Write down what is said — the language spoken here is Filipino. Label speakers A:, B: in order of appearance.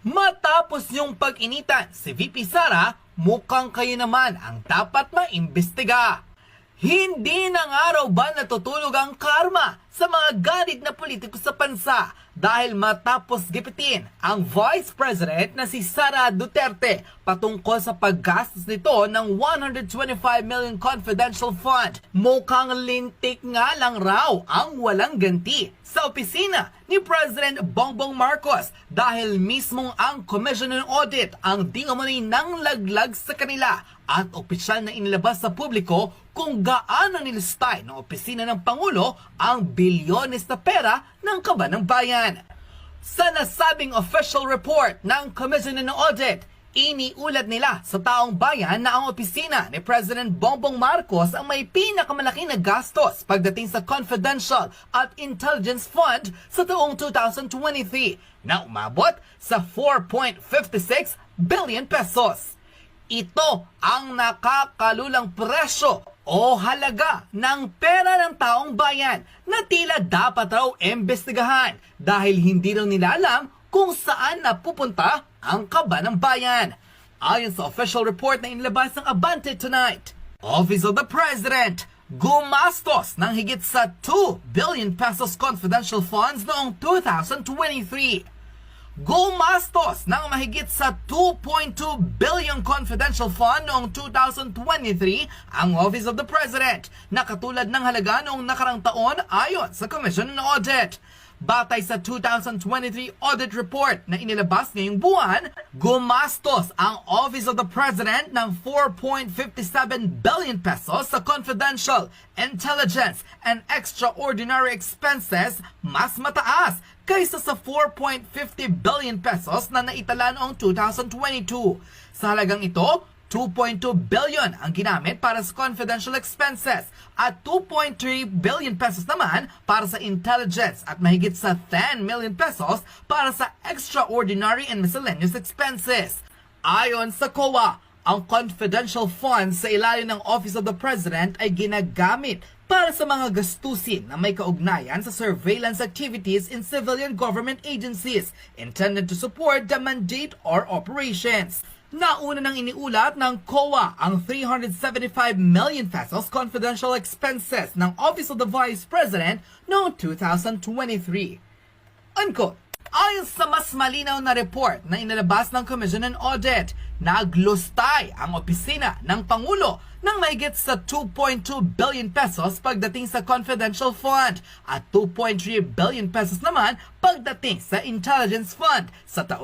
A: Matapos yung pag-initan si VP Sara, mukhang kayo naman ang dapat maimbestiga. Hindi na nga raw ba natutulog ang karma sa mga ganit na politiko sa bansa dahil matapos gipitin ang Vice President na si Sara Duterte patungkol sa paggastos nito ng 125 million confidential fund. Mukhang lintik nga lang raw ang walang ganti sa opisina ni President Bongbong Marcos dahil mismong ang Commission on Audit ang di umano'y nang laglag sa kanila at opisyal na inilabas sa publiko kung gaano nilistay ng opisina ng Pangulo ang bilyones na pera ng kaban ng bayan. Sa nasabing official report ng Commission on Audit, iniulat nila sa taong bayan na ang opisina ni President Bongbong Marcos ang may pinakamalaki na gastos pagdating sa confidential at intelligence fund sa taong 2023 na umabot sa 4.56 billion pesos. Ito ang nakakalulang presyo o halaga ng pera ng taong bayan na tila dapat raw imbestigahan dahil hindi raw nila alam kung saan napupunta ang kaba ng bayan. Ayon sa official report na inilabas ng Abante tonight, Office of the President gumastos ng higit sa 2 billion pesos confidential funds noong 2023 gumastos ng mahigit sa 2.2 billion confidential fund noong 2023 ang Office of the President na katulad ng halaga noong nakarang taon ayon sa Commission on Audit. Batay sa 2023 audit report na inilabas ngayong buwan, gumastos ang Office of the President ng 4.57 billion pesos sa confidential, intelligence, and extraordinary expenses mas mataas kaysa sa 4.50 billion pesos na naitala noong 2022. Sa halagang ito, 2.2 billion ang ginamit para sa confidential expenses at 2.3 billion pesos naman para sa intelligence at mahigit sa 10 million pesos para sa extraordinary and miscellaneous expenses. Ayon sa COA, ang confidential funds sa ilalim ng Office of the President ay ginagamit para sa mga gastusin na may kaugnayan sa surveillance activities in civilian government agencies intended to support the mandate or operations. Nauna nang iniulat ng COA ang 375 million pesos confidential expenses ng Office of the Vice President noong 2023. Unquote. Ayon sa mas malinaw na report na inilabas ng Commission on Audit, naglustay ang opisina ng Pangulo ng mahigit sa 2.2 billion pesos pagdating sa confidential fund at 2.3 billion pesos naman pagdating sa intelligence fund sa taong